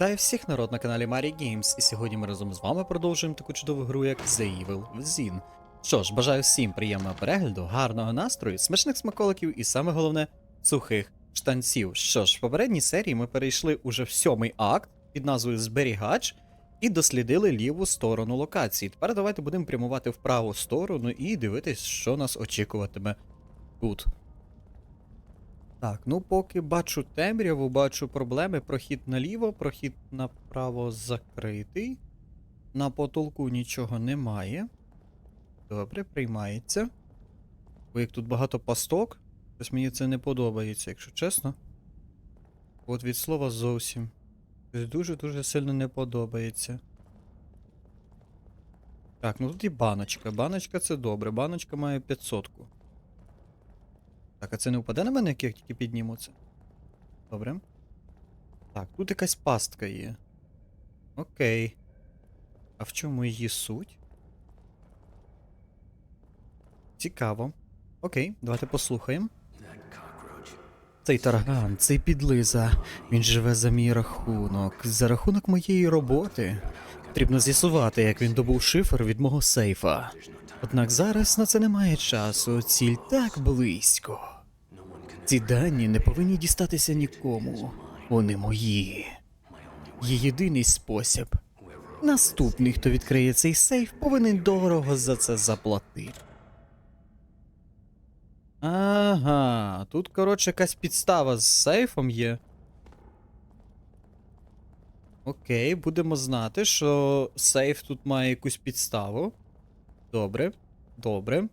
Вітаю всіх народ на каналі Марі Games, і сьогодні ми разом з вами продовжуємо таку чудову гру, як The Evil Within. Що ж, бажаю всім приємного перегляду, гарного настрою, смачних смаколиків і саме головне сухих штанців. Що ж, в попередній серії ми перейшли уже в сьомий акт під назвою Зберігач і дослідили ліву сторону локації. Тепер давайте будемо прямувати в праву сторону і дивитись, що нас очікуватиме тут. Так, ну поки бачу темряву, бачу проблеми. Прохід наліво, прохід направо закритий. На потолку нічого немає. Добре, приймається. Бо як тут багато пасток, щось мені це не подобається, якщо чесно. От від слова зовсім. Дуже-дуже сильно не подобається. Так, ну тут і баночка. Баночка це добре. Баночка має 500. -ку. Так, а це не впаде на мене, як я тільки підніму це? Добре. Так, тут якась пастка є. Окей. А в чому її суть? Цікаво. Окей, давайте послухаємо. Цей тарган, цей підлиза. Він живе за мій рахунок. За рахунок моєї роботи. Потрібно з'ясувати, як він добув шифр від мого сейфа. Однак зараз на це немає часу, ціль так близько. Ці дані не повинні дістатися нікому. Вони мої. Є єдиний спосіб. Наступний, хто відкриє цей сейф, повинен дорого за це заплатити. Ага, тут, коротше, якась підстава з сейфом є. Окей, будемо знати, що сейф тут має якусь підставу. Добре, добре.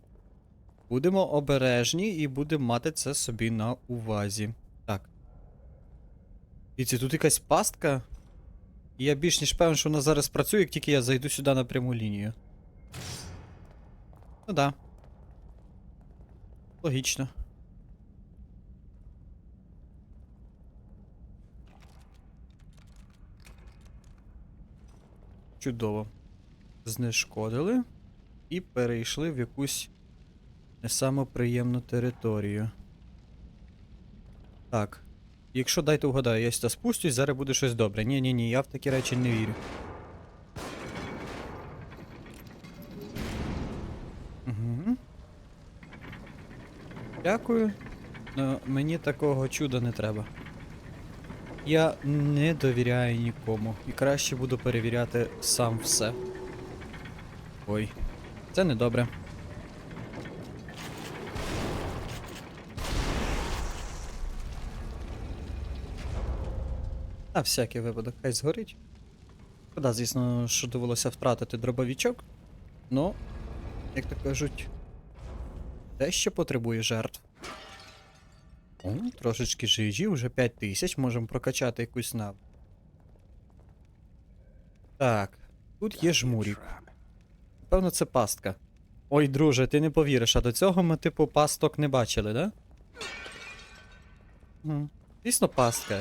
Будемо обережні і будемо мати це собі на увазі. Так. Дивіться, тут якась пастка. І я більш ніж певен, що вона зараз працює, як тільки я зайду сюди на пряму лінію. Ну да. Логічно. Чудово. Знешкодили і перейшли в якусь не саму приємну територію. Так. Якщо дайте угадаю, я сюди спустюсь, зараз буде щось добре. Ні, ні, ні, я в такі речі не вірю. Угу. Дякую. Но мені такого чуда не треба. Я не довіряю нікому. І краще буду перевіряти сам все. Ой, це недобре. На всякий випадок, хай згорить. Шкода, звісно, що довелося втратити дробовичок. Ну, як то кажуть, дещо потребує жертв. О, трошечки жижі, вже 5 тисяч, можемо прокачати якусь нав. Так, тут є жмурік. Певно, це пастка. Ой, друже, ти не повіриш, а до цього ми, типу, пасток не бачили, да? М, Дійсно, пастка.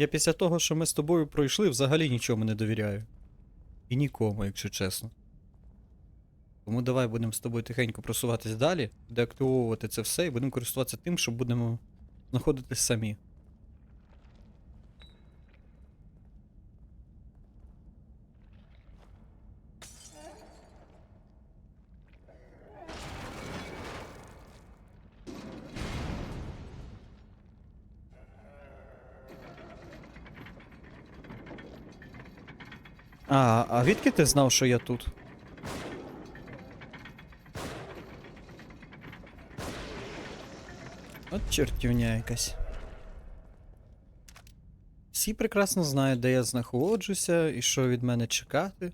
Я після того, що ми з тобою пройшли, взагалі нічому не довіряю. І нікому, якщо чесно. Тому давай будемо з тобою тихенько просуватись далі, деактивовувати це все і будемо користуватися тим, що будемо знаходитись самі. А, а відки ти знав, що я тут? От чертівня якась. Всі прекрасно знають, де я знаходжуся і що від мене чекати.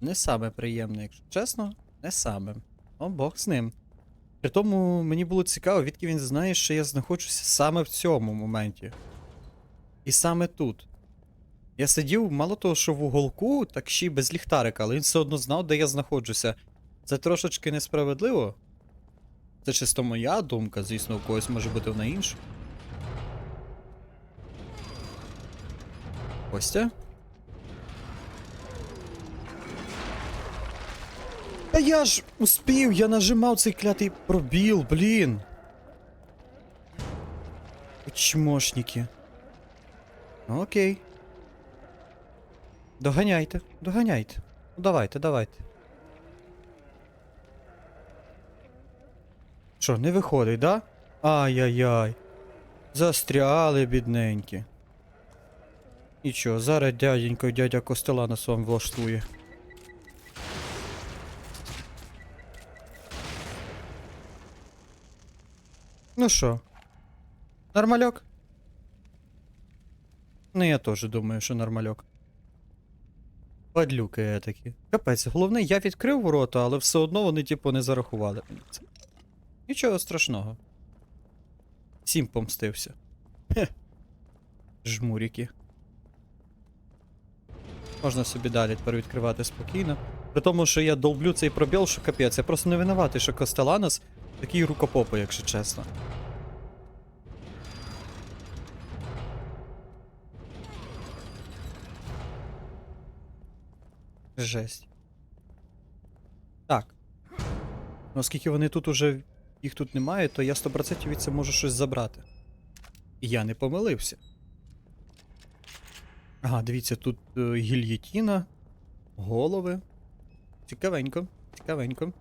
Не саме приємне, якщо чесно, не саме. О, Бог з ним. При тому мені було цікаво, відки він знає, що я знаходжуся саме в цьому моменті. І саме тут. Я сидів, мало того, що в уголку, так ще й без ліхтарика, але він все одно знав, де я знаходжуся. Це трошечки несправедливо. Це чисто моя думка, звісно, у когось може бути вона інша. Костя? Та я ж успів, я нажимав цей клятий пробіл, блін. Чмошники. Окей. Доганяйте, доганяйте. Ну давайте, давайте. Що, не виходить, да? Ай-яй-яй. Застряли, бідненькі. І Нічого, зараз дяденько і дядя Костела нас вам влаштує. Ну що? Нормальок? Ну, я теж думаю, що нормальок. Падлюки такі. Капець, головне, я відкрив ворота, але все одно вони, типу, не зарахували мені це. Нічого страшного. Сім помстився. Хе. Жмуріки. Можна собі далі тепер відкривати спокійно. При тому, що я долблю цей пробіл, що капець. Я просто не винуватий, що Костеланос такий рукопопи, якщо чесно. Жесть. Так. Ну, оскільки вони тут уже. їх тут немає, то я 100% від це можу щось забрати. І я не помилився. Ага, дивіться, тут е, гільєтіна, голови. Цікавенько, цікавенько.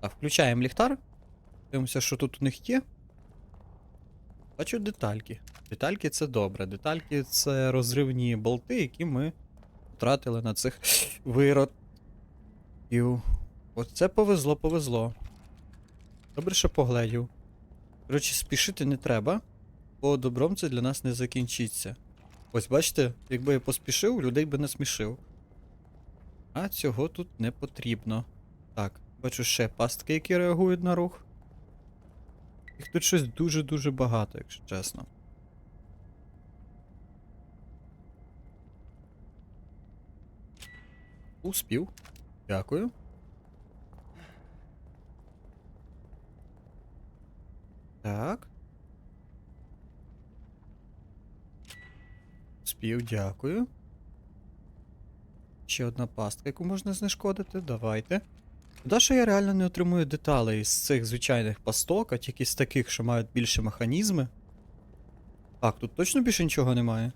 Так, включаємо ліхтар. Дивимося, що тут у них є. Бачу детальки. Детальки це добре. Детальки це розривні болти, які ми втратили на цих виродків. Оце повезло, повезло. Добре, що погледів. Коротше, спішити не треба, бо добром це для нас не закінчиться. Ось бачите, якби я поспішив, людей би не смішив. А цього тут не потрібно. Так, бачу ще пастки, які реагують на рух. Їх тут щось дуже-дуже багато, якщо чесно. Успів. Дякую. Так. Спів, дякую. Ще одна пастка, яку можна знешкодити. Давайте. Куда що я реально не отримую деталей із цих звичайних пасток, а тільки з таких, що мають більше механізми. Так, тут точно більше нічого немає.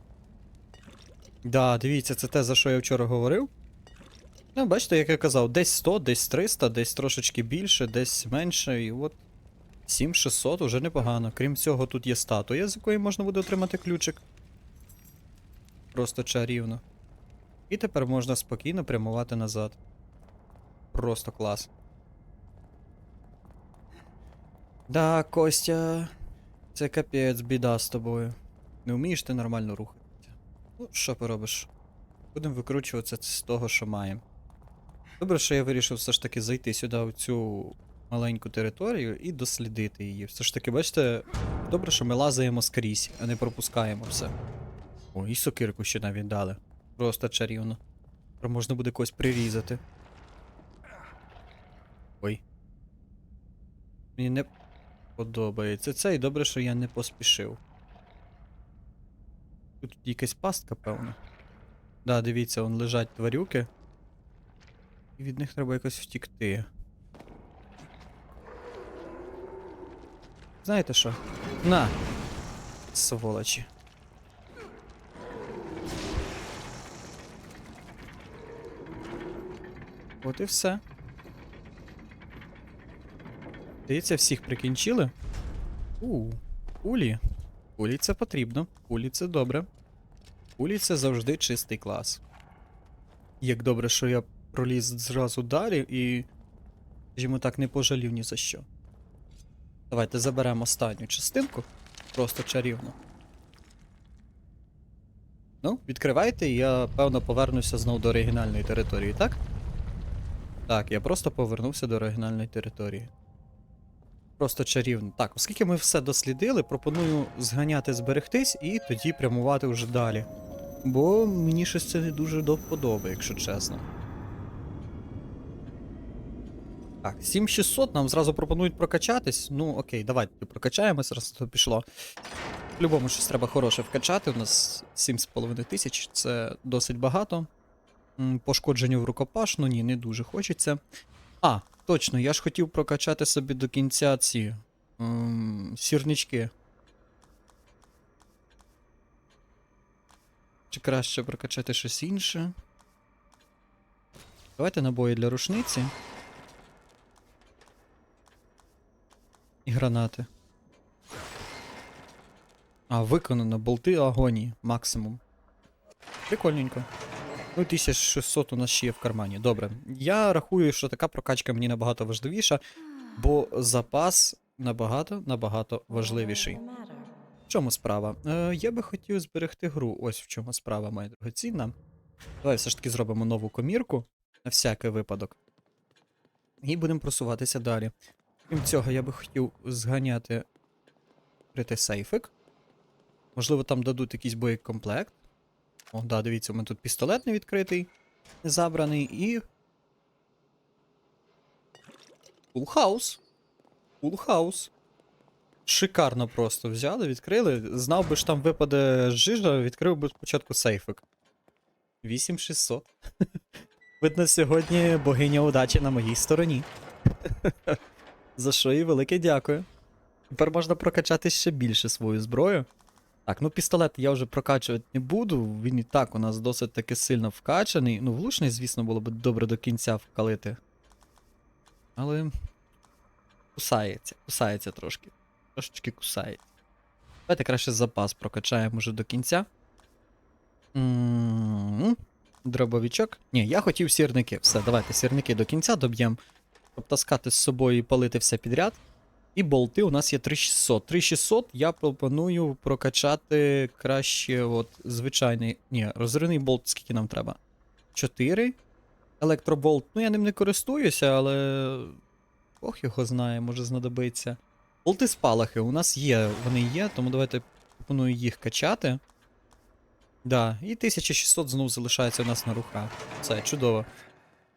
Да, дивіться, це те, за що я вчора говорив. Ну, бачите, як я казав, десь 100, десь 300, десь трошечки більше, десь менше, і от 7600 уже непогано. Крім цього, тут є статуя, з якої можна буде отримати ключик. Просто чарівно. І тепер можна спокійно прямувати назад. Просто клас. Да, Костя. Це капець, біда з тобою. Не вмієш ти нормально рухатися. Ну, що поробиш? Будемо викручуватися з того, що маємо. Добре, що я вирішив все ж таки зайти сюди в цю маленьку територію і дослідити її. Все ж таки, бачите, добре, що ми лазаємо скрізь, а не пропускаємо все. О, і сокирку ще навіть дали. Просто чарівно. Тепер можна буде когось прирізати. Ой. Мені не подобається це, і добре, що я не поспішив. Тут якась пастка, певно. Да, дивіться, вон лежать тварюки. І від них треба якось втікти. Знаєте що? На! Сволочі. От і все. Здається, всіх прикінчили. У, кулі. Кулі це потрібно. Кулі це добре. Кулі це завжди чистий клас. Як добре, що я проліз зразу далі і. Скажімо так, не пожалів ні за що. Давайте заберемо останню частинку. Просто чарівно. Ну, відкривайте, і я певно повернуся знову до оригінальної території, так? Так, я просто повернувся до оригінальної території. Просто чарівно. Так, оскільки ми все дослідили, пропоную зганяти зберегтись і тоді прямувати вже далі. Бо мені щось це не дуже до якщо чесно. Так, 7600 нам зразу пропонують прокачатись. Ну, окей, давайте прокачаємось, раз то пішло. По-любому щось треба хороше вкачати. У нас 7,5 тисяч, це досить багато. Пошкодження в рукопаш, ну ні, не дуже хочеться. А, точно, я ж хотів прокачати собі до кінця ці м, сірнички. Чи краще прокачати щось інше? Давайте набої для рушниці. І гранати. А, виконано болти агонії максимум. Прикольненько. Ну, 1600 у нас ще є в кармані. Добре. Я рахую, що така прокачка мені набагато важливіша, бо запас набагато набагато важливіший. В чому справа? Е, я би хотів зберегти гру. Ось в чому справа моя дорогоцінна. Давай все ж таки зробимо нову комірку на всякий випадок. І будемо просуватися далі. Крім цього, я би хотів зганяти відкрити сейфик. Можливо, там дадуть якийсь боєкомплект. О, да, дивіться, у мене тут пістолет не відкритий, не забраний, і. Фулхаус. Фулхаус. Шикарно просто взяли, відкрили. Знав би, що там випаде жижа, відкрив би спочатку сейфик. 8600. Видно, сьогодні богиня удачі на моїй стороні. За що і велике дякую. Тепер можна прокачати ще більше свою зброю. Так, ну пістолет я вже прокачувати не буду. Він і так у нас досить таки сильно вкачаний. Ну, влучний, звісно, було б добре до кінця вкалити. Але. Кусається, кусається трошки. Трошечки кусається. Давайте краще запас прокачаємо вже до кінця. М, Дробовичок. Ні, я хотів сірники. Все, давайте сірники до кінця доб'ємо. Щоб таскати з собою і палити все підряд. І болти у нас є 3600. 3600 я пропоную прокачати краще от звичайний. Ні, розривний болт, скільки нам треба? 4. Електроболт. Ну, я ним не користуюся, але. Ох, його знає, може знадобиться. Болти спалахи у нас є, вони є, тому давайте пропоную їх качати. Да, і 1600 знов залишається у нас на руках. Це чудово.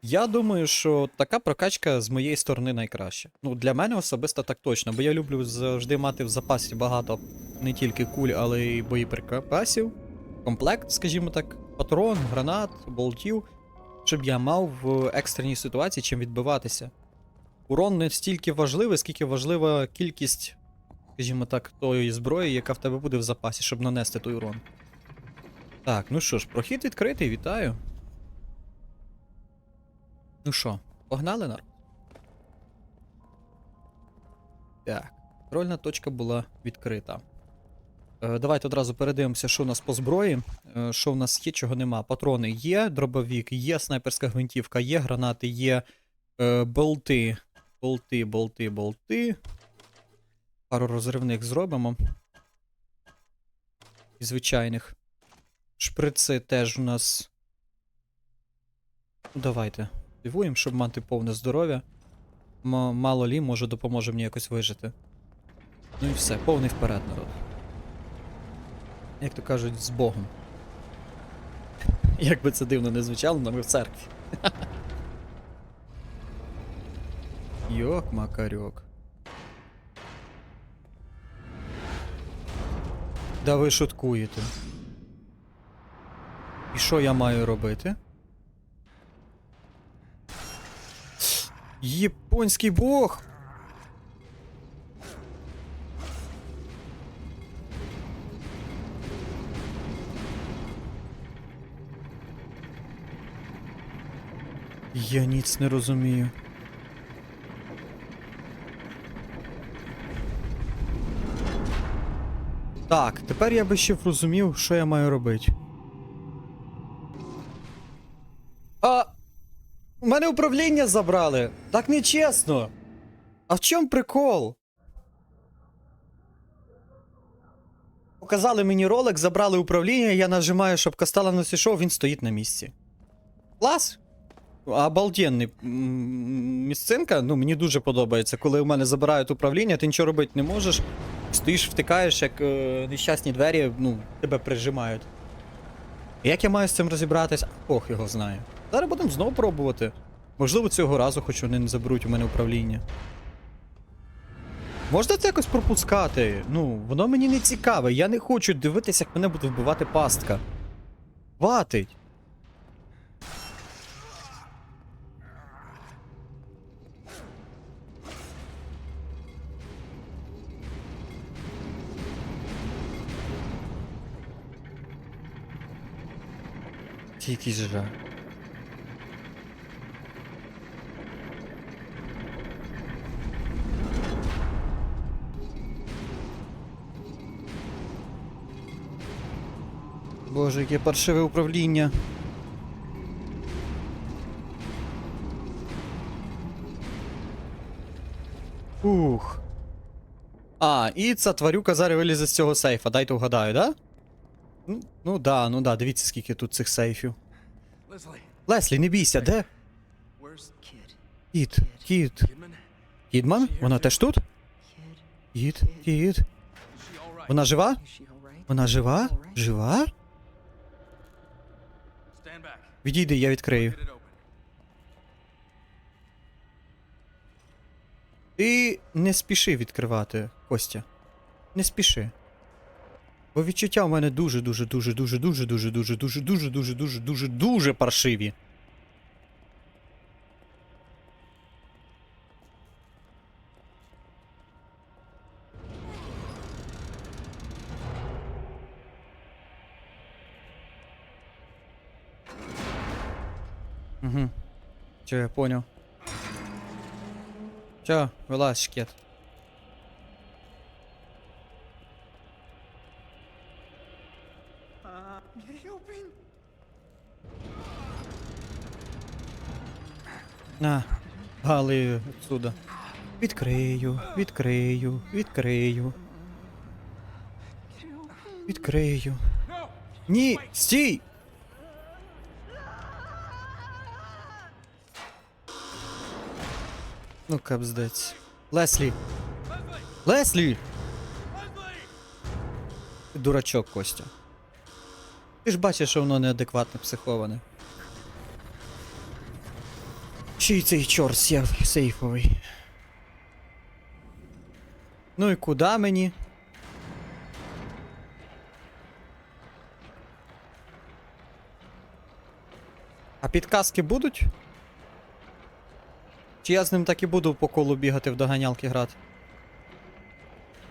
Я думаю, що така прокачка з моєї сторони найкраща. Ну, для мене особисто так точно, бо я люблю завжди мати в запасі багато не тільки куль, але й боєприпасів, комплект, скажімо так, патрон, гранат, болтів, щоб я мав в екстреній ситуації чим відбиватися. Урон не стільки важливий, скільки важлива кількість, скажімо так, тої зброї, яка в тебе буде в запасі, щоб нанести той урон. Так, ну що ж, прохід відкритий, вітаю. Ну що, погнали народ? Так, контрольна точка була відкрита. Е, давайте одразу передивимося, що у нас по зброї. Е, що у нас є, чого нема. Патрони є, дробовік, є снайперська гвинтівка, є гранати, є е, болти. Болти, болти, болти. Пару розривних зробимо. І звичайних. Шприци теж у нас. Давайте. Дивуємо, щоб мати повне здоров'я. Мало лі, може допоможе мені якось вижити. Ну і все, повний вперед, народ. Як то кажуть, з Богом. Як би це дивно не звучало, але ми в церкві. Йок, макарьок. Да ви шуткуєте. І що я маю робити? Японський бог! Я ніц не розумію. Так, тепер я би ще зрозумів, що я маю робити. Мене управління забрали. Так нечесно. А в чому прикол? Показали мені ролик, забрали управління, я нажимаю, щоб Кастала не сішов, він стоїть на місці. Клас! Обалденний місцинка. Ну, мені дуже подобається. Коли у мене забирають управління, ти нічого робити не можеш. Стоїш, втикаєш, як е, нещасні двері, ну, тебе прижимають. Як я маю з цим розібратись? Ох, його знаю. Зараз будемо знову пробувати. Можливо, цього разу хоч вони не заберуть у мене управління. Можна це якось пропускати? Ну, воно мені не цікаве. Я не хочу дивитися, як мене буде вбивати пастка. Хватить. Якийсь жах. Боже, яке паршиве управління. Ух. А, і ця тварюка зараз вилізе з цього сейфа, дайте вгадаю, да? Ну, ну да, ну да, дивіться, скільки тут цих сейфів. Леслі, не бійся, де? Кіт, кіт. Кідман? Вона теж тут? Кіт, кіт. Вона жива? Вона жива? Жива? Відійди, я відкрию. Ти не спіши відкривати, Костя. Не спіши. Бо відчуття у мене дуже, дуже, Че, я понял. Че, вылазь, шкет. На, галею відсюди. Відкрию, відкрию, відкрию. Відкрию. Ні, стій! Ну, капздець. Леслі! Леслі! Ти дурачок, Костя. Ти ж бачиш, що воно неадекватно психоване. Ще й цей чорт сейфовий. Ну і куди мені? А підказки будуть? Чи я з ним так і буду по колу бігати в доганялки грати?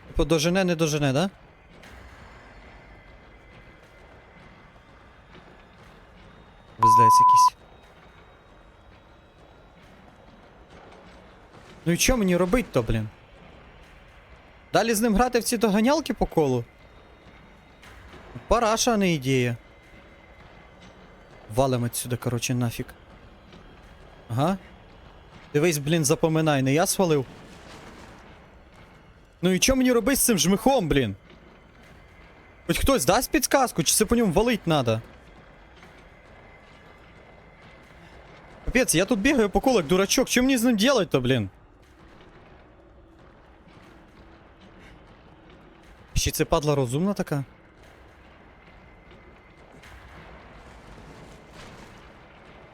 Типу дожене, не дожене, да? Виздець якийсь. Ну і що мені робить то, блін? Далі з ним грати в ці доганялки по колу? Параша, не ідея. Валим отсюди, короче, нафіг. Ага. Дивись, блін, запоминай, не я свалив. Ну і що мені робити з цим жмихом, блін? Хоч хтось дасть підсказку, чи це по ньому валить надо? Капець, я тут бігаю по колу, як дурачок. Що мені з ним делать-то, блін? Ще це падла розумна така?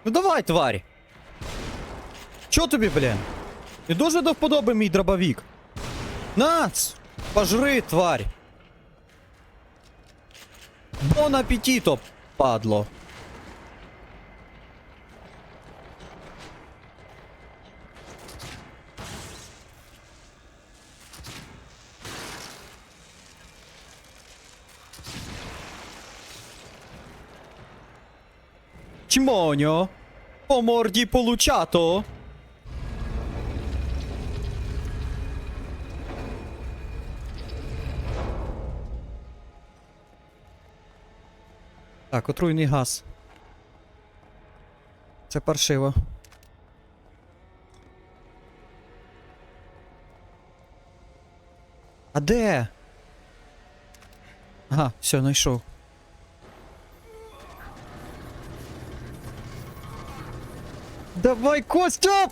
Ну давай, тварь! Чо тобі, блін? Не дуже до вподоби мій дробовік. Нац! Пожри, тварь! Бон апетіто, падло! Чмоньо! По морді получато! Так, отруйний газ. Це паршиво. А де? Ага, все, знайшов. Давай, Костя!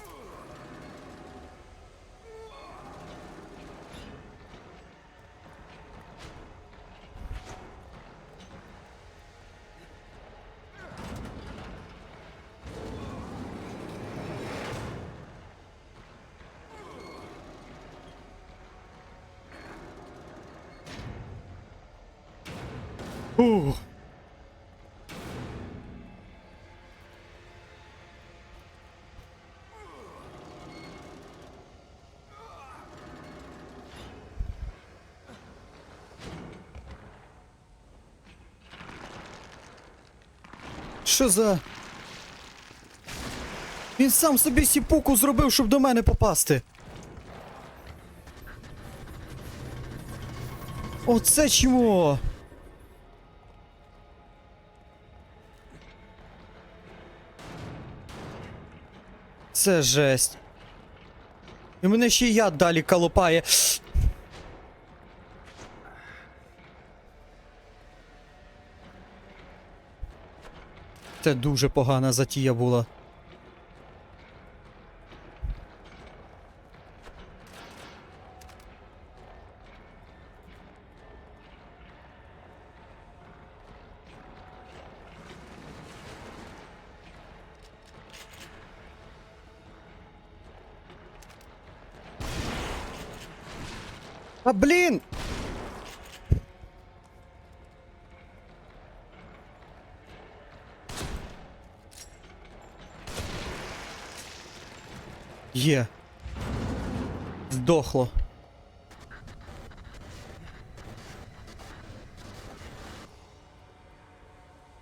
Ух. Що за. Він сам собі сіпуку зробив, щоб до мене попасти. Оце чмо. Це жесть. І мене ще яд далі колопає. Це дуже погана затія була. Здохло.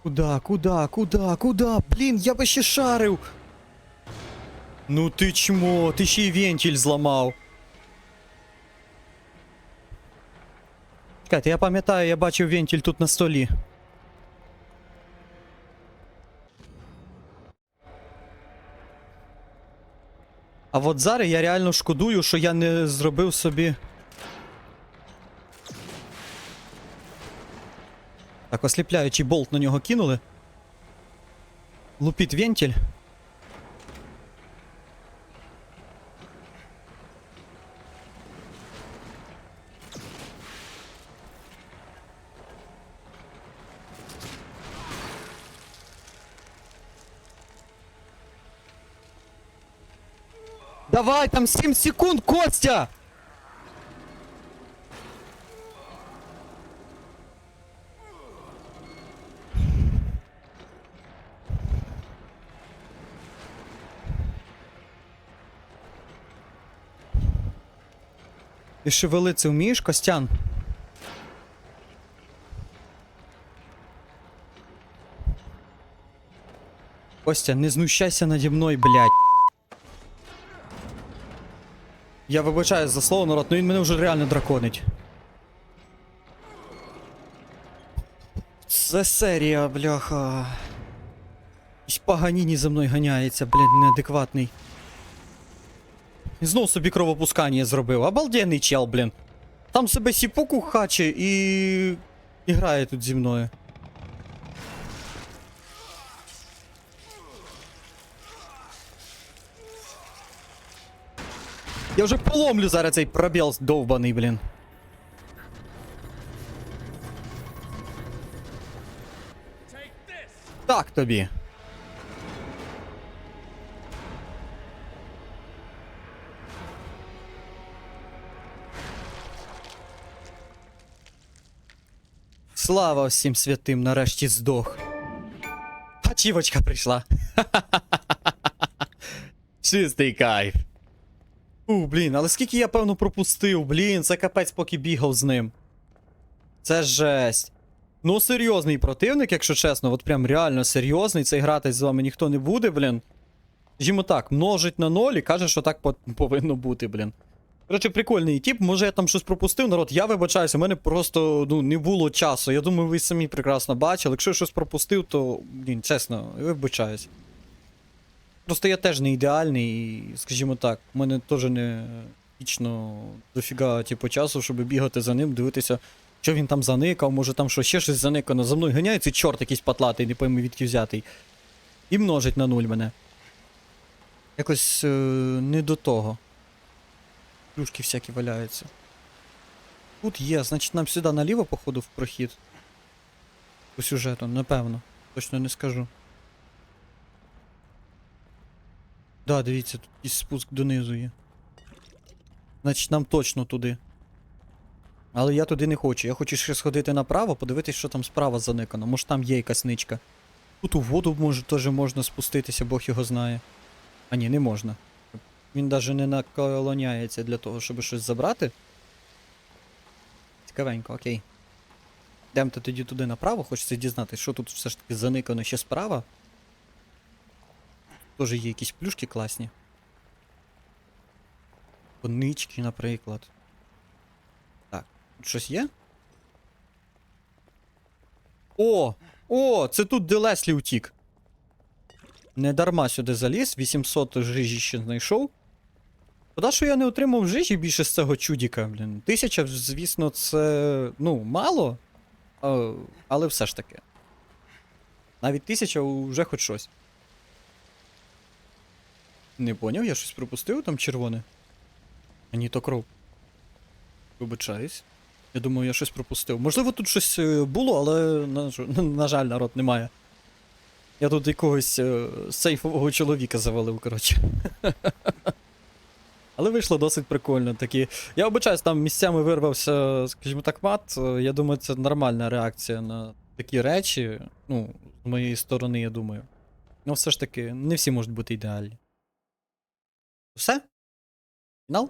Куда, куда, куда, куда? Блін, я би ще. Ну ти чмо, ти ще й вентиль зламав. Чекайте, я пам'ятаю, я бачив вентиль тут на столі. А от зараз я реально шкодую, що я не зробив собі. Так, осліпляючий болт на нього кинули. Лупіт вентиль. Давай, там 7 секунд, Костя! Ти шевелиться вмієш, Костян? Костя, не знущайся наді мною, блядь. Я вибачаю за слово, народ, ну він мене вже реально драконить. Це серія, бляха. Паганіні за мною ганяється, блядь, неадекватний. І знов собі кровопускання зробив. Обалденний чел, блін. Там себе сіпуку хаче і. і грає тут зі мною. Я вже поломлю зараз цей пробіл довбаний, блін. Так тобі. Слава всім святим, нарешті здох. Пачівочка прийшла. Чистий кайф. У, блін, але скільки я певно пропустив, блін, це капець поки бігав з ним. Це жесть. Ну, серйозний противник, якщо чесно, от прям реально серйозний. Цей гратись з вами ніхто не буде, блін. Скажімо так, множить на ноль і каже, що так по- повинно бути, блін. Коротше, прикольний тип, може я там щось пропустив, народ, я вибачаюся, у мене просто ну, не було часу. Я думаю, ви самі прекрасно бачили. Якщо я щось пропустив, то, блін, чесно, вибачаюсь. Просто я теж не ідеальний, і, скажімо так, у мене теж не вічно дофіга, типу, часу, щоб бігати за ним, дивитися, що він там заникав, може там що ще щось заникано. За мною ганяє цей чорт якийсь патлатий, не пойму відки взятий. І множить на нуль мене. Якось е, не до того. Плюшки всякі валяються. Тут є, значить нам сюди наліво, походу, в прохід. По сюжету, напевно. Точно не скажу. Да, дивіться, тут і спуск донизу є. Значить, нам точно туди. Але я туди не хочу. Я хочу ще сходити направо, подивитись, що там справа заникано. Може там є якась ничка. Тут у воду може теж можна спуститися, Бог його знає. А ні, не можна. Він навіть не наколоняється для того, щоб щось забрати. Цікавенько, окей. Йдемте тоді туди направо, хочеться дізнатися, що тут все ж таки заникано ще справа. Теж є якісь плюшки класні. Конички, наприклад. Так, тут щось є? О! О! Це тут де Леслі утік. Не дарма сюди заліз, 800 жижі ще знайшов. Шкода, що я не отримав жижі більше з цього чудіка, блін. Тисяча, звісно, це. ну, мало. Але все ж таки. Навіть тисяча вже хоч щось. Не поняв, я щось пропустив там червоне. А ні, то кров. Вибачаюсь. Я думаю, я щось пропустив. Можливо, тут щось е, було, але, на, на жаль, народ немає. Я тут якогось е, сейфового чоловіка завалив, коротше. Але вийшло досить прикольно. Такі. Я обичаюсь, там місцями вирвався, скажімо так, мат. Е, Я думаю, це нормальна реакція на такі речі. Ну, з моєї сторони, я думаю. Ну, все ж таки, не всі можуть бути ідеальні. Все? Фінал?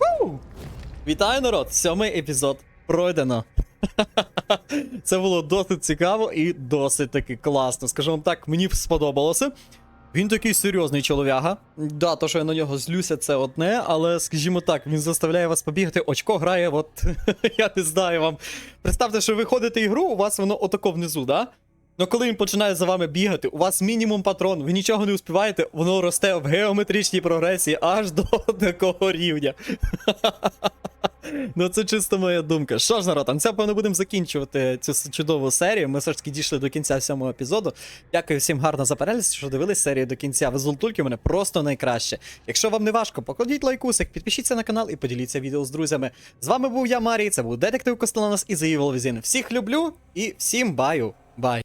Ву! Вітаю, народ! Сьомий епізод пройдено. Це було досить цікаво і досить таки класно. Скажу вам так, мені сподобалося. Він такий серйозний чолов'яга. Да, то, що я на нього злюся, це одне, але скажімо так, він заставляє вас побігати, очко грає, от я не знаю вам. Представте, що ви ходите ігру, у вас воно отако внизу, да? Ну коли він починає за вами бігати, у вас мінімум патрон, ви нічого не успіваєте, воно росте в геометричній прогресії аж до такого рівня. Ну, це чисто моя думка. Що ж, народ, це, певно, будемо закінчувати цю чудову серію. Ми все ж таки дійшли до кінця сьомого епізоду. Дякую всім гарно за перегляд, що дивились серію до кінця. Ви золотульки мене просто найкраще. Якщо вам не важко, покладіть лайкусик, підпишіться на канал і поділіться відео з друзями. З вами був я, Марій, це був детектив Костеланос і The Evil Within. Всіх люблю і всім баю. Бай.